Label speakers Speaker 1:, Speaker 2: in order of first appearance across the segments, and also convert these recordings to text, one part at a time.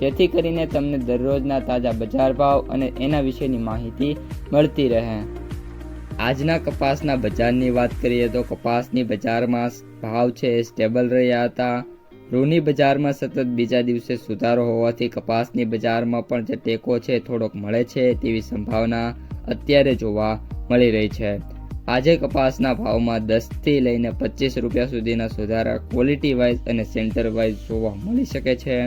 Speaker 1: જેથી કરીને તમને દરરોજના તાજા બજાર ભાવ અને એના વિશેની માહિતી મળતી રહે. આજના કપાસના બજારની વાત કરીએ તો કપાસની બજારમાં ભાવ છે એ સ્ટેબલ રહ્યા હતા. રૂની બજારમાં સતત બીજા દિવસે સુધારો હોવાથી કપાસની બજારમાં પણ જે ટેકો છે થોડોક મળે છે તેવી સંભાવના અત્યારે જોવા મળી રહી છે. આજે કપાસના ભાવમાં દસથી લઈને પચીસ રૂપિયા સુધીના સુધારા ક્વોલિટી વાઇઝ અને સેન્ટર વાઇઝ જોવા મળી શકે છે.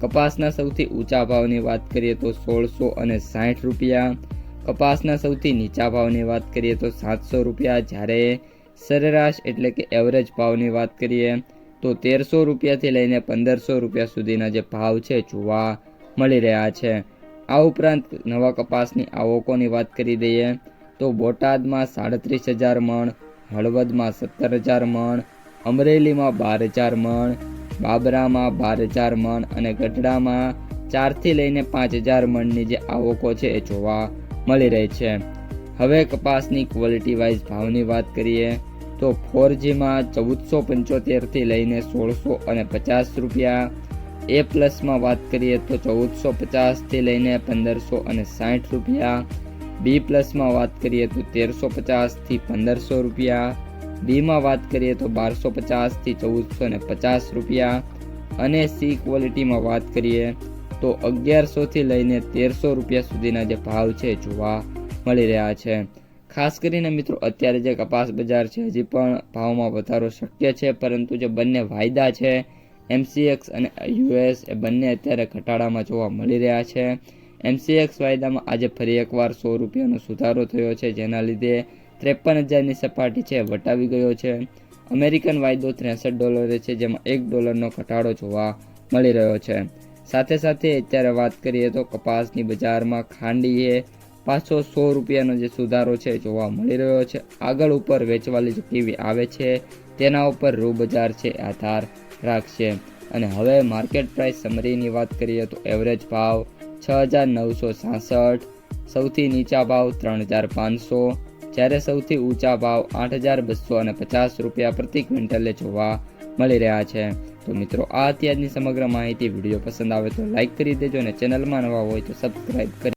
Speaker 1: કપાસના સૌથી ઊંચા ભાવની વાત કરીએ તો સોળસો અને સાઠ રૂપિયા. કપાસના સૌથી નીચા ભાવની વાત કરીએ તો સાતસો રૂપિયા. જ્યારે સરેરાશ એટલે કે એવરેજ ભાવની વાત કરીએ તો તેરસો રૂપિયાથી લઈને પંદરસો રૂપિયા સુધીના જે ભાવ છે જોવા મળી રહ્યા છે. આ ઉપરાંત નવા કપાસની આવકોની વાત કરી દઈએ તો બોટાદમાં સાડત્રીસ હજાર મણ, હળવદમાં સત્તર હજાર મણ, અમરેલીમાં બાર હજાર મણ બાબરામાં બાર હજાર મણ અને ગઢડામાં ચારથી લઈને પાંચ હજાર મણની જે આવકો છે એ જોવા મળી રહી છે. હવે કપાસની ક્વોલિટી વાઇઝ ભાવની વાત કરીએ તો ફોરજીમાં ચૌદસો પંચોતેરથી લઈને સોળસો અને પચાસ રૂપિયા. એ પ્લસમાં વાત કરીએ તો ચૌદસો પચાસથી લઈને પંદરસો અને સાઠ રૂપિયા. બી પ્લસમાં વાત કરીએ તો તેરસો પચાસથી પંદરસો રૂપિયા. બીમાં વાત કરીએ તો બારસો પચાસથી ચૌદસો ને પચાસ રૂપિયા. અને સી ક્વોલિટીમાં વાત કરીએ તો અગિયારસોથી લઈને તેરસો રૂપિયા સુધીના જે ભાવ છે જોવા મળી રહ્યા છે. ખાસ કરીને મિત્રો, અત્યારે જે કપાસ બજાર છે, હજી પણ ભાવમાં વધારો શક્ય છે, પરંતુ જે બંને વાયદા છે, એમસીએક્સ અને યુએસ, એ બંને અત્યારે ઘટાડામાં જોવા મળી રહ્યા છે. એમસીએક્સ વાયદામાં આજે ફરી એકવાર સો રૂપિયાનો સુધારો થયો છે, જેના લીધે ત્રેપન હજારની સપાટી છે, વટાવી ગયો છે. અમેરિકન વાયદો ત્રેસઠ ડોલરે છે, જેમાં એક ડોલરનો ઘટાડો જોવા મળી રહ્યો છે. સાથે સાથે અત્યારે વાત કરીએ તો કપાસની બજારમાં ખાંડીએ પાછો સો રૂપિયાનો જે સુધારો છે, જોવા મળી રહ્યો છે. આગળ ઉપર વેચવાલી જે કેવી આવે છે, તેના ઉપર રૂ બજાર છે, આધાર રાખશે. અને હવે માર્કેટ પ્રાઇસ સમરીની વાત કરીએ તો એવરેજ ભાવ છ હજાર નવસો સાસઠ, સૌથી નીચા ભાવ ત્રણ હજાર પાંચસો જ્યારે સૌથી ઊંચા ભાવ આઠ હજાર બસો અને પચાસ રૂપિયા પ્રતિ ક્વિન્ટલે જોવા મળી રહ્યા છે. તો મિત્રો, આ અત્યારની સમગ્ર માહિતી વીડિયો પસંદ આવે તો લાઇક કરી દેજો અને ચેનલમાં નવા હોય તો સબસ્ક્રાઈબ કરી